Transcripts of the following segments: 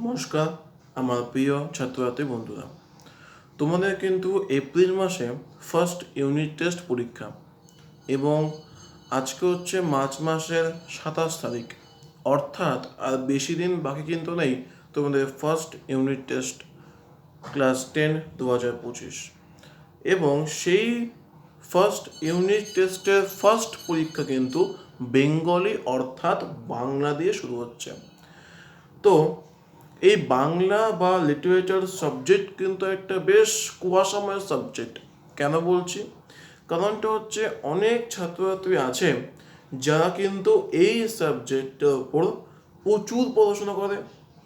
নমস্কার আমার প্রিয় ছাত্রছাত্রী বন্ধুরা। তোমাদের কিন্তু এপ্রিল মাসে ফার্স্ট ইউনিট টেস্ট পরীক্ষা এবং আজকে হচ্ছে মার্চ মাসের সাতাশ তারিখ। অর্থাৎ আর বেশি দিন বাকি কিন্তু নেই তোমাদের first unit test class ten দু হাজার পঁচিশ। এবং সেই ফার্স্ট ইউনিট টেস্টের ফার্স্ট পরীক্ষা কিন্তু বেঙ্গলি অর্থাৎ বাংলা দিয়ে শুরু হচ্ছে। তো এই বাংলা বা লিটারেচার সাবজেক্ট কিন্তু একটা বেশ কুয়াশাময় সাবজেক্ট কেন বলছি? কারণটা হচ্ছে অনেক ছাত্রছাত্রী আছে যারা কিন্তু এই সাবজেক্টের ওপর প্রচুর পড়াশোনা করে,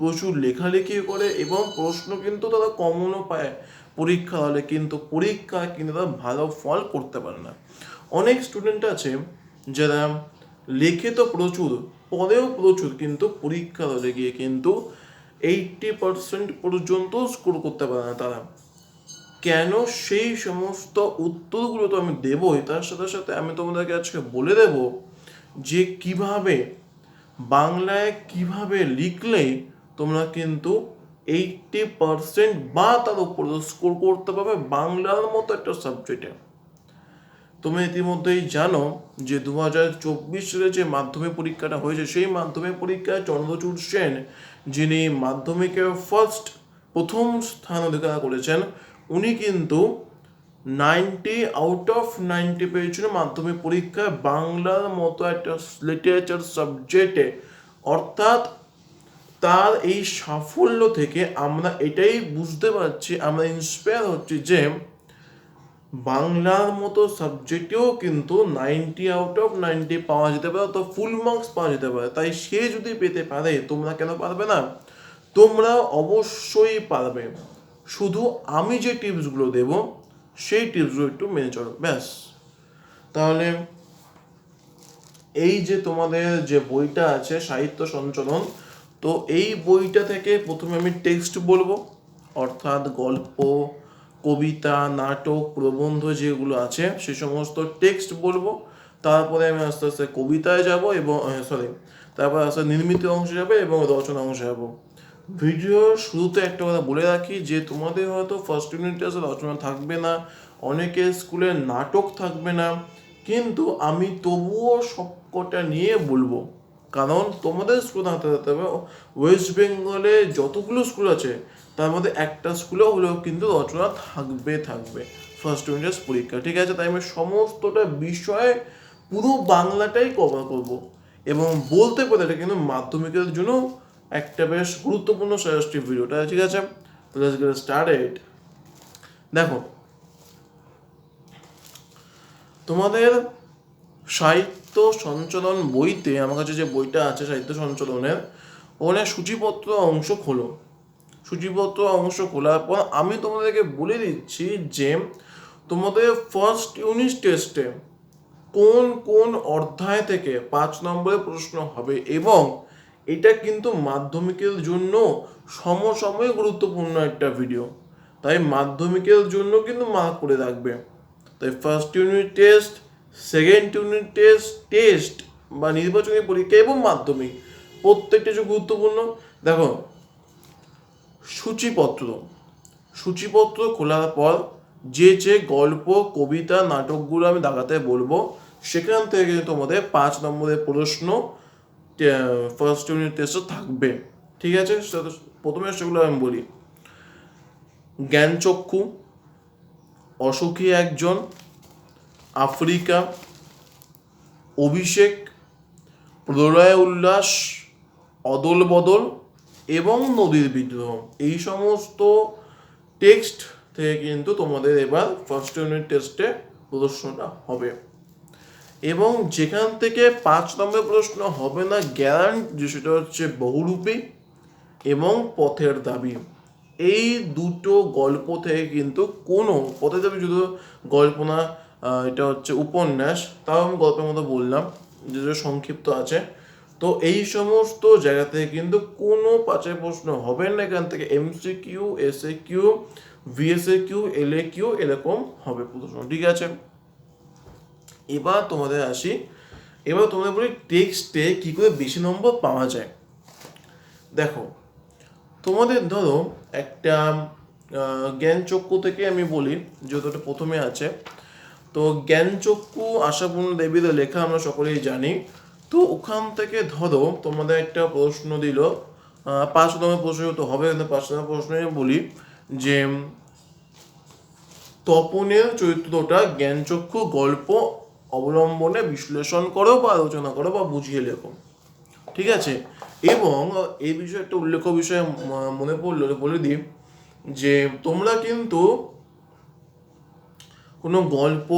প্রচুর লেখালেখি করে এবং প্রশ্ন কিন্তু তারা কমনও পায়। পরীক্ষা হলে কিন্তু পরীক্ষায় কিন্তু তারা ভালো ফল করতে পারে না। অনেক স্টুডেন্ট আছে যারা লেখে তো প্রচুর পরেও প্রচুর কিন্তু পরীক্ষা হলে গিয়ে কিন্তু এইটটি পার্সেন্ট পর্যন্ত স্কোর করতে পারে না তারা। কেন? সেই সমস্ত উত্তরগুলো তো আমি দেবই। তার সাথে সাথে আমি তোমাদেরকে আজকে বলে দেব যে কীভাবে বাংলায় কীভাবে লিখলে তোমরা কিন্তু এইটটি পার্সেন্ট বা তার উপর স্কোর করতে পারবে বাংলার মতো একটা সাবজেক্টে তুমি ইতিমধ্যেই জানো যে দু হাজার চব্বিশ সালে যে মাধ্যমিক পরীক্ষাটা হয়েছে, সেই মাধ্যমিক পরীক্ষায় চন্দ্রচূড় সেন, যিনি মাধ্যমিকে ফার্স্ট প্রথম স্থান অধিকার করেছেন, উনি কিন্তু নাইনটি আউট অফ নাইনটি পেয়েছিল মাধ্যমিক পরীক্ষায় বাংলার মতো একটা লিটারেচার সাবজেক্টে অর্থাৎ তার এই সাফল্য থেকে আমরা এটাই বুঝতে পারছি, আমরা ইন্সপায়ার হচ্ছি যে বাংলার মতো সাবজেক্টেও কিন্তু নাইনটি আউট অফ নাইনটি পাওয়া যেতে পারে তো ফুল মার্কস পাওয়া যেতে পারে। তাই সে যদি পেতে পারে, তোমরা কেন পারবে না? তোমরা অবশ্যই পারবে। শুধু আমি যে টিপসগুলো দেব, সেই টিপসগুলো একটু মেনে চলো, ব্যাস। তাহলে এই যে তোমাদের যে বইটা আছে, সাহিত্য সঞ্চলন, তো এই বইটা থেকে প্রথমে আমি টেক্সট বলব, অর্থাৎ গল্প কবিতা, নাটক, প্রবন্ধ যেগুলো আছে, সে সমস্ত টেক্সট বলব। তারপরে আমি আস্তে আস্তে কবিতায় যাব এবং সরি তারপর আস্তে নির্মিত অংশে যাবে এবং রচনা অংশে যাব। ভিডিও শুরুতে একটা কথা বলে রাখি যে, তোমাদের হয়তো ফার্স্ট ইউনিট টেস্টে রচনা থাকবে না, অনেকে স্কুলে নাটক থাকবে না, কিন্তু আমি তবুও সবকটা নিয়ে বলব। কারণ তোমাদের স্কুল থাকতে থাকতে হবে ওয়েস্ট বেঙ্গলে যতগুলো স্কুল আছে তার মধ্যে একটা স্কুলে হলেও কিন্তু রচনা থাকবে থাকবে। ফার্স্ট ইউনিট পরীক্ষা, ঠিক আছে? তাই আমি সমস্তটা বিষয়ে পুরো বাংলাটাই কভার করব। এবং বলতে পারে এটা কিন্তু মাধ্যমিকের জন্য একটা বেশ গুরুত্বপূর্ণ সাজেস্টিভ ভিডিওটা ঠিক আছে? স্টার্টেড দেখো, তোমাদের সাহিত্য সঞ্চালন বইতে আমার কাছে যে বইটা আছে, সাহিত্য সঞ্চালনের, ওখানে সূচিপত্র অংশ খোলো। সূচিপত্র অংশ খোলার পর আমি তোমাদেরকে বলে দিচ্ছি যে, তোমাদের ফার্স্ট ইউনিট টেস্টে কোন কোন অধ্যায় থেকে পাঁচ নম্বরের প্রশ্ন হবে এবং এটা কিন্তু মাধ্যমিকের জন্য সমসময় গুরুত্বপূর্ণ একটা ভিডিও তাই মাধ্যমিকের জন্য কিন্তু মার্ক করে রাখবে। তাই first unit test second unit test test বা নির্বাচনী পরীক্ষা এবং মাধ্যমিক প্রত্যেকটা যে গুরুত্বপূর্ণ। দেখো সূচিপত্র। সূচিপত্র খোলার পর যে যে গল্প, কবিতা, নাটকগুলো আমি দাগাতে বলব, সেখান থেকে তোমাদের পাঁচ নম্বরের প্রশ্ন ফার্স্ট ইউনিট টেস্টে থাকবে। ঠিক আছে? প্রথমে সেগুলো আমি বলি। জ্ঞানচক্ষু, অসুখী একজন, আফ্রিকা, অভিষেক, প্রলয় উল্লাস, অদল বদল এবং নদীর বিদ্রোহ। এই সমস্ত টেক্সট থেকে কিন্তু তোমাদের এবার ফার্স্ট ইউনিট টেস্টে প্রদর্শনটা হবে। এবং যেখান থেকে পাঁচ নম্বর প্রশ্ন হবে না গ্যারান্ট সেটা হচ্ছে বহুরূপী এবং পথের দাবি। এই দুটো গল্প থেকে কিন্তু কোনো, পথের দাবি শুধু গল্প না এটা হচ্ছে উপন্যাস। তাও আমি গল্পের মতো বললাম যেটা সংক্ষিপ্ত আছে। তো এই সমস্ত জায়গা থেকে কিন্তু কোনো পাঁচের প্রশ্ন হবে না। এখান থেকে MC Q S A Q VSA Q L A Q এরকম হবে প্রশ্ন, ঠিক আছে? এবার তোমাদের আসি। এবার তোমাদের বলি টেক্সটে কী করে বেশি নম্বর পাওয়া যায়। দেখো, তোমাদের ধরো একটা জ্ঞানচক্ষু থেকে আমি বলি, যেহেতু প্রথমে আছে। তো জ্ঞানচক্ষু আশাপূর্ণ দেবীদের লেখা আমরা সকলেই জানি। তো ওখান থেকে ধরো তোমাদের একটা প্রশ্ন দিল পাঁচ নম্বর প্রশ্ন তো হবে, কিন্তু পাঁচ নম্বর প্রশ্নে বলি যে, তপনের চরিত্রটা জ্ঞানচক্ষু গল্প অবলম্বনে বিশ্লেষণ করো বা আলোচনা করো বা বুঝিয়ে লেখো। ঠিক আছে? এবং এই বিষয়ে একটা উল্লেখ্য বিষয়ে মনে পড়ল, বলে দিই যে, তোমরা কিন্তু কোনো গল্প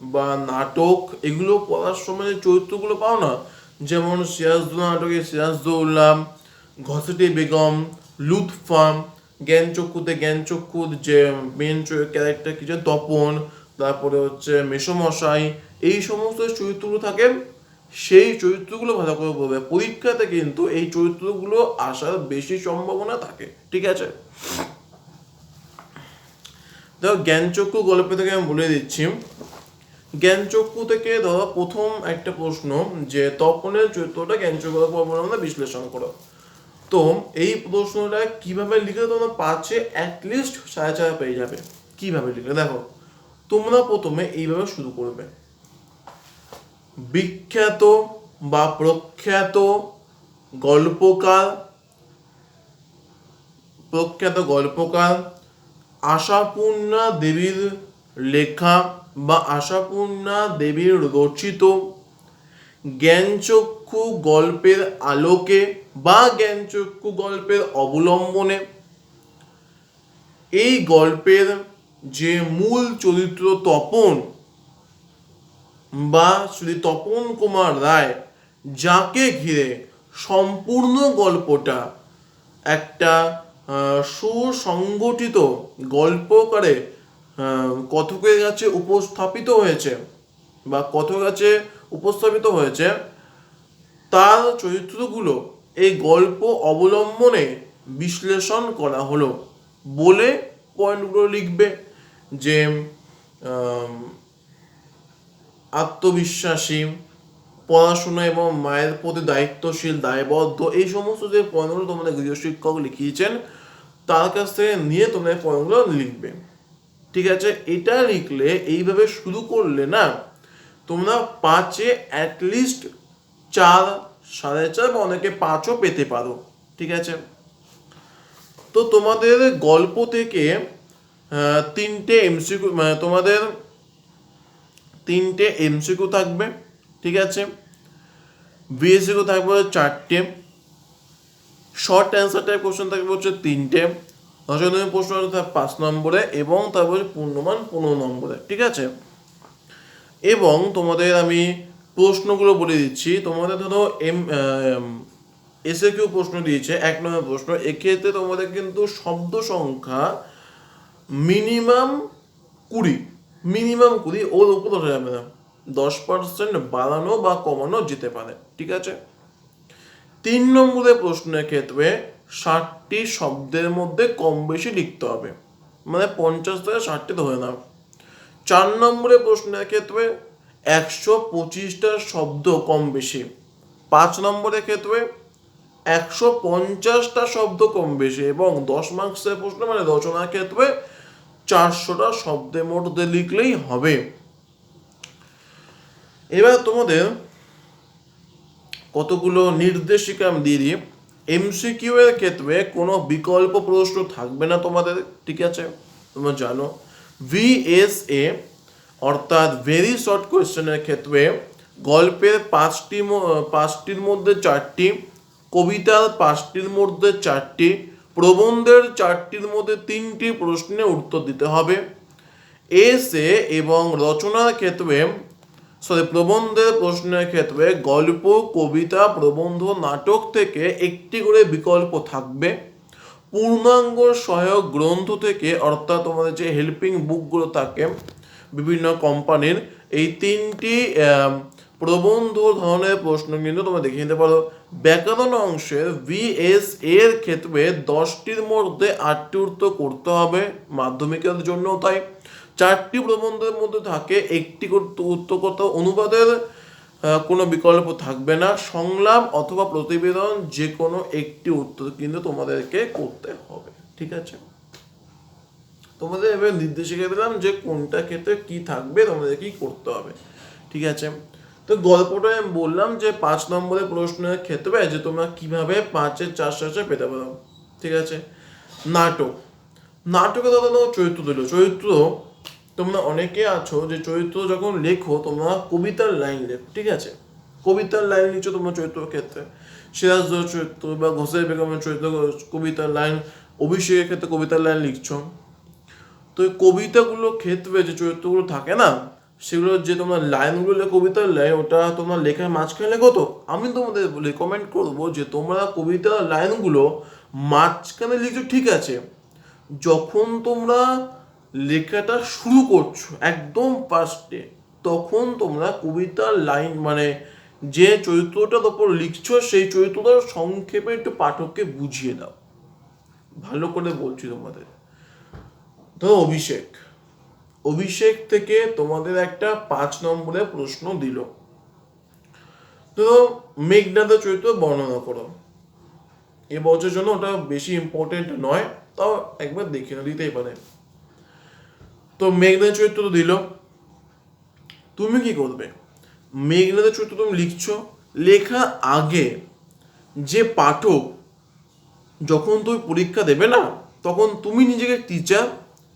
বা নাটক, এগুলো পড়ার সময় যে চরিত্রগুলো পাও না, যেমন সিরাজদৌল্লা নাটকে সিরাজদৌল্লা ঘসেটি বেগম লুৎফা জ্ঞানচক্ষুতে জ্ঞানচক্ষুর যে মেন ক্যারেক্টার কিছু তপন, তারপরে হচ্ছে মেসমশাই, এই সমস্ত চরিত্রগুলো থাকে, সেই চরিত্রগুলো ভালো করে বলবে পরীক্ষাতে কিন্তু এই চরিত্রগুলো আসার বেশি সম্ভাবনা থাকে, ঠিক আছে? দেখো, জ্ঞানচক্ষু গল্প থেকে আমি বলে দিচ্ছি জ্ঞানচক্ষু থেকে ধরো প্রথম একটা প্রশ্ন যে তপনের চরিত্রটা জ্ঞানচক্ষু অবলম্বনে বিশ্লেষণ করো। তো এই প্রশ্নটা কীভাবে লিখলে তোমরা পাঁচে অ্যাটলিস্ট সাড়ে চার পেয়ে যাবে? কীভাবে লিখলে? দেখো, তোমরা প্রথমে এইভাবে শুরু করবে। বিখ্যাত বা প্রখ্যাত গল্পকার প্রখ্যাত গল্পকার, আশাপূর্ণা দেবীর লেখা বা আশাপূর্ণা দেবীর রচিত জ্ঞানচক্ষু গল্পের আলোকে বা জ্ঞানচক্ষু গল্পের অবলম্বনে এই গল্পের যে মূল চরিত্র তপন বা শ্রী তপন কুমার রায়, যাকে ঘিরে সম্পূর্ণ গল্পটা একটা সুসংগঠিত গল্পকারে কথকের কাছে উপস্থাপিত হয়েছে বা কথকের কাছে উপস্থাপিত হয়েছে, তার চরিত্রগুলো এই গল্প অবলম্বনে বিশ্লেষণ করা হলো বলে পয়েন্টগুলো লিখবে যে আত্মবিশ্বাসী, পড়াশোনা এবং মায়ের প্রতি দায়িত্বশীল, দায়বদ্ধ, এই সমস্ত যে পয়েন্টগুলো তোমাদের গৃহ শিক্ষক লিখিয়েছেন, তার কাছ থেকে নিয়ে তোমরা পয়েন্টগুলো লিখবে। ঠিক আছে? এটা লিখলে এইভাবে শুরু করলে না, তোমরা পাঁচে অ্যাটলিস্ট চার, সাড়ে চার বা অনেকে পাঁচও পেতে পারো, ঠিক আছে? তো তোমাদের গল্প থেকে তিনটে এমসিকিউ মানে তোমাদের তিনটে এমসিকিউ থাকবে, ঠিক আছে? বিএসিকিউ থাকবে চারটে শর্ট অ্যান্সার টাইপ কোশ্চেন থাকবে হচ্ছে তিনটে রচনামূলক প্রশ্ন থাকবে পাঁচ নম্বরে এবং তারপরে পূর্ণমান পনেরো নম্বরে, ঠিক আছে? এবং তোমাদের আমি প্রশ্নগুলো বলে দিচ্ছি। তোমাদের ধরো এম এসে কিউ প্রশ্ন দিয়েছে, এক নম্বর প্রশ্ন। এক্ষেত্রে তোমাদের কিন্তু শব্দ সংখ্যা মিনিমাম কুড়ি মিনিমাম কুড়ি ওর উপর ধরা যাবে না। দশ পার্সেন্ট বাড়ানো বা কমানো যেতে পারে, ঠিক আছে? তিন নম্বরের প্রশ্নের ক্ষেত্রে ষাটটি শব্দের মধ্যে কম বেশি লিখতে হবে। মানে পঞ্চাশ থেকে ষাটটি ধরে নাও চার নম্বরে প্রশ্নের ক্ষেত্রে একশো পঁচিশটা শব্দ কম বেশি। পাঁচ নম্বরের ক্ষেত্রে একশো পঞ্চাশটা শব্দ কম বেশি এবং দশ মার্কসের প্রশ্ন মানে রচনার ক্ষেত্রে চারশোটা শব্দের মধ্যে লিখলেই হবে। এবার তোমাদের কতগুলো নির্দেশিকা আমি দিয়ে দিই। এমসিকিউ এর ক্ষেত্রে কোনো বিকল্প প্রশ্ন থাকবে না তোমাদের, ঠিক আছে? তোমরা জানো। ভিএসএ অর্থাৎ ভেরি শর্ট কোয়েশ্চেনের ক্ষেত্রে গল্পের পাঁচটি পাঁচটির মধ্যে চারটি, কবিতার পাঁচটির মধ্যে চারটি, প্রবন্ধের চারটির মধ্যে তিনটি প্রশ্নের উত্তর দিতে হবে। এসে এবং রচনার ক্ষেত্রে সরি প্রবন্ধের প্রশ্নের ক্ষেত্রে গল্প, কবিতা, প্রবন্ধ, নাটক থেকে একটি করে বিকল্প থাকবে। পূর্ণাঙ্গ সহায়ক গ্রন্থ থেকে, অর্থাৎ তোমাদের যে হেল্পিং বুকগুলো থাকে, বিভিন্ন কোম্পানির এই তিনটি প্রবন্ধ ধরনের প্রশ্ন কিন্তু তোমরা দেখে নিতে পারো। ব্যাকরণ অংশের ভিএস এর ক্ষেত্রে দশটির মধ্যে আটটি উত্তর করতে হবে, মাধ্যমিকের জন্য তাই। চারটি প্রবন্ধের মধ্যে থাকে, একটি করতে উত্তর করতে অনুবাদের কোনো বিকল্প থাকবে না। সংলাপ অথবা প্রতিবেদন যে কোনো একটি উত্তর কিন্তু তোমাদেরকে করতে হবে। ঠিক আছে? তোমাদের এবার নির্দেশিকা দিলাম যে কোনটা ক্ষেত্রে কি থাকবে, তোমাদের কি করতে হবে। ঠিক আছে? তো গল্পটা আমি বললাম যে পাঁচ নম্বরের প্রশ্নের ক্ষেত্রে যে তোমরা কীভাবে পাঁচের চার চারশে পেতে পারো। ঠিক আছে? নাটক। নাটকে তো চরিত্র দিল। চরিত্র তোমরা অনেকে আছো যে চরিত্র যখন লেখো, তোমরা কবিতার লাইন লেখো, ঠিক আছে? কবিতার লাইন লিখছো তোমরা চরিত্রের ক্ষেত্রে। সিরাজ চরিত্র বা ঘোষের বেগমের চরিত্র, কবিতার লাইন অভিষেকের ক্ষেত্রে কবিতার লাইন লিখছো। তো এই কবিতাগুলোর ক্ষেত্রে যে চরিত্রগুলো থাকে না, সেগুলো যে তোমরা লাইনগুলো কবিতার লাইন ওটা তোমরা লেখার মাঝখানে লেখো তো? আমি তোমাদের রেকমেন্ড করব যে তোমরা কবিতার লাইনগুলো মাঝখানে লিখছো, ঠিক আছে? যখন তোমরা লেখাটা শুরু করছ একদম ফার্স্টে তখন তোমরা কবিতার লাইন মানে যে চরিত্রটার ওপর লিখছো সেই চরিত্রটার সংক্ষেপে একটু পাঠককে বুঝিয়ে দাও। ভালো করে বলছি তোমাদের। ধরো অভিষেক। অভিষেক থেকে তোমাদের একটা পাঁচ নম্বরের প্রশ্ন দিল। ধরো মেঘনাথের চরিত্র বর্ণনা করো। এ বছরের জন্য ওটা বেশি ইম্পর্টেন্ট নয়, তাও একবার দেখে দিতেই পারে। তো মেঘনাথের চরিত্র তো দিল। তুমি কি করবে? মেঘনাথের চরিত্র তুমি লিখছো। লেখা আগে যে পাঠক যখন তুমি পরীক্ষা দেবে না, তখন তুমি নিজেকে টিচার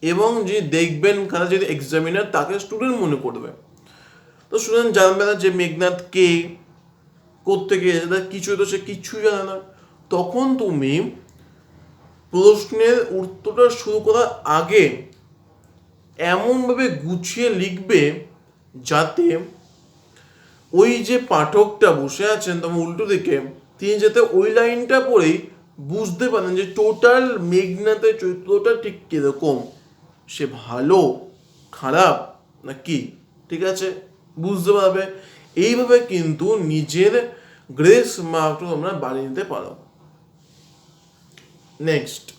এবং যে দেখবেন কারা যদি এক্সামিনার তাকে স্টুডেন্ট মনে করবে। তো স্টুডেন্ট জানবে না যে মেঘনাথ কে এসেছে, তার কিছুই তো সে কিচ্ছুই জানে না। তখন তুমি প্রশ্নের উত্তরটা শুরু করার আগে এমনভাবে গুছিয়ে লিখবে যাতে ওই যে পাঠকটা বসে আছেন তোমার উল্টো দিকে, তিনি যাতে ওই লাইনটা পড়েই বুঝতে পারেন যে টোটাল মেঘনাথের চরিত্রটা ঠিক কীরকম। সে ভালো, খারাপ না কি ঠিক আছে? বুঝতে পারবে? এইভাবে কিন্তু নিজের গ্রেস মার্কটা তোমরা বাড়িয়ে নিতে পারো। নেক্সট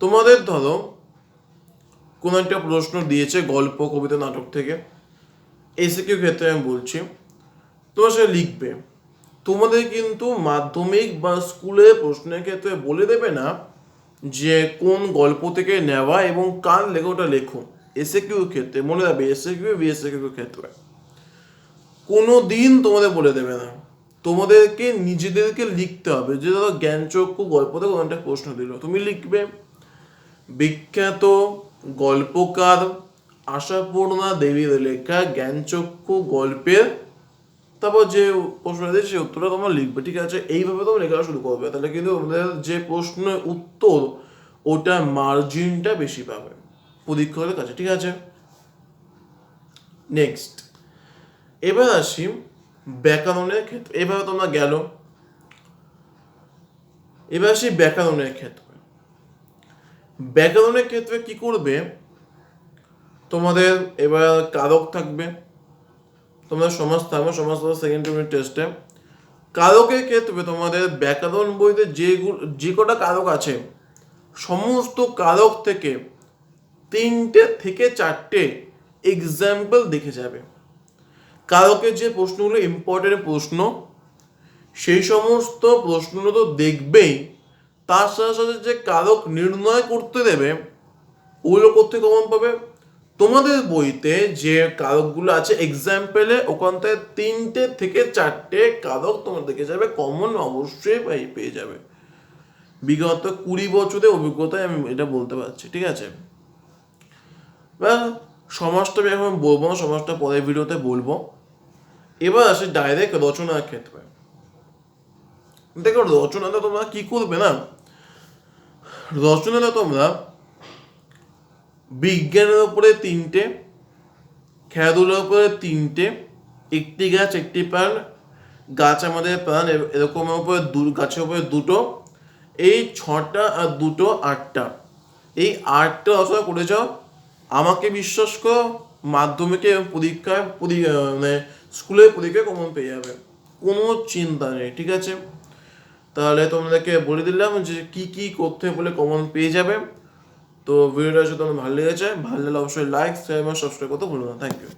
তোমাদের ধরো কোনো একটা প্রশ্ন দিয়েছে গল্প, কবিতা, নাটক থেকে। এসে কেউ ক্ষেত্রে আমি বলছি, তোমরা সেটা লিখবে। তোমাদের কিন্তু মাধ্যমিক বা স্কুলের প্রশ্নের ক্ষেত্রে বলে দেবে না যে কোন গল্প থেকে নেওয়া এবং কার লেখা ওটা লেখো। এসে কিউ ক্ষেত্রে মনে রাখবে এসে কিউ, বিএসএ কিউ ক্ষেত্রে। কোনো দিন তোমাদের বলে দেবে না। তোমাদেরকে নিজেদেরকে লিখতে হবে যে ধরো জ্ঞানচক্ষু গল্প থেকে কোনো একটা প্রশ্ন দিল। তুমি লিখবে, বিখ্যাত গল্পকার আশাপূর্ণা দেবীর লেখা জ্ঞানচক্ষু গল্পের তারপর যে প্রশ্ন আছে সেই উত্তরটা তোমরা লিখবে, ঠিক আছে? এইভাবে তোমরা লেখা শুরু করবে। তাহলে কিন্তু তোমাদের যে প্রশ্নের উত্তর, ওটা মার্জিনটা বেশি পাবে। পরীক্ষকের কাছে, ঠিক আছে? নেক্সট এবার আসি ব্যাকরণের ক্ষেত্রে। এভাবে তোমরা গেল। এবার আসি ব্যাকরণের ক্ষেত্রে। ব্যাকরণের ক্ষেত্রে কি করবে? তোমাদের এবার কারক থাকবে। তোমরা সমাজ থাকবে, সমাজ সেকেন্ড টেস্টে কারকের ক্ষেত্রে তোমাদের ব্যাকরণ বইতে যেগুলো যে কটা কারক আছে, সমস্ত কারক থেকে তিনটে থেকে চারটে এক্সাম্পল দেখে যাবে। কারকের যে প্রশ্নগুলো ইম্পর্টেন্ট প্রশ্ন, সেই সমস্ত প্রশ্নগুলো তো দেখবেই তার সাথে সাথে যে কারক নির্ণয় করতে দেবে ওগুলো করতে কমন পাবে? তোমাদের বইতে যে কারকগুলো আছে এক্সাম্পলে ওখান থেকে তিনটে থেকে চারটে কারক দেখে যাবে কমন অবশ্যই পেয়ে যাবে। বিগত কুড়ি বছরের অভিজ্ঞতায় আমি এটা বলতে পারছি, ঠিক আছে? সমাজটা আমি এখন বলব না, সমাজটা পরের ভিডিওতে বলব। এবার আসে ডাইরেক্ট রচনার ক্ষেত্রে। দেখো, রচনাটা তোমরা কি করবে না? রচনাটা তোমরা। বিজ্ঞানের উপরে তিনটে, খেলাধুলার উপরে তিনটে, একটি গাছ, একটি প্রাণ, গাছ আমাদের প্রাণ এরকমের উপরে দু গাছের উপরে দুটো, এই ছটা আর দুটো আটটা। এই আটটা রচনা করে যাও আমাকে বিশ্বাস করো, মাধ্যমিকে পরীক্ষায় পরি- মানে স্কুলের পরীক্ষায় কমন পেয়ে যাবে। কোনো চিন্তা নেই, ঠিক আছে? তাহলে তোমাদেরকে বলে দিলাম যে কি কি করতে বলে কমন পেয়ে যাবে। তো ভিডিওটা যদি তোমার ভালো লেগেছে ভালো লাগলে অবশ্যই লাইক শেয়ার এবং সাবস্ক্রাইব করতে ভুলো না। Thank you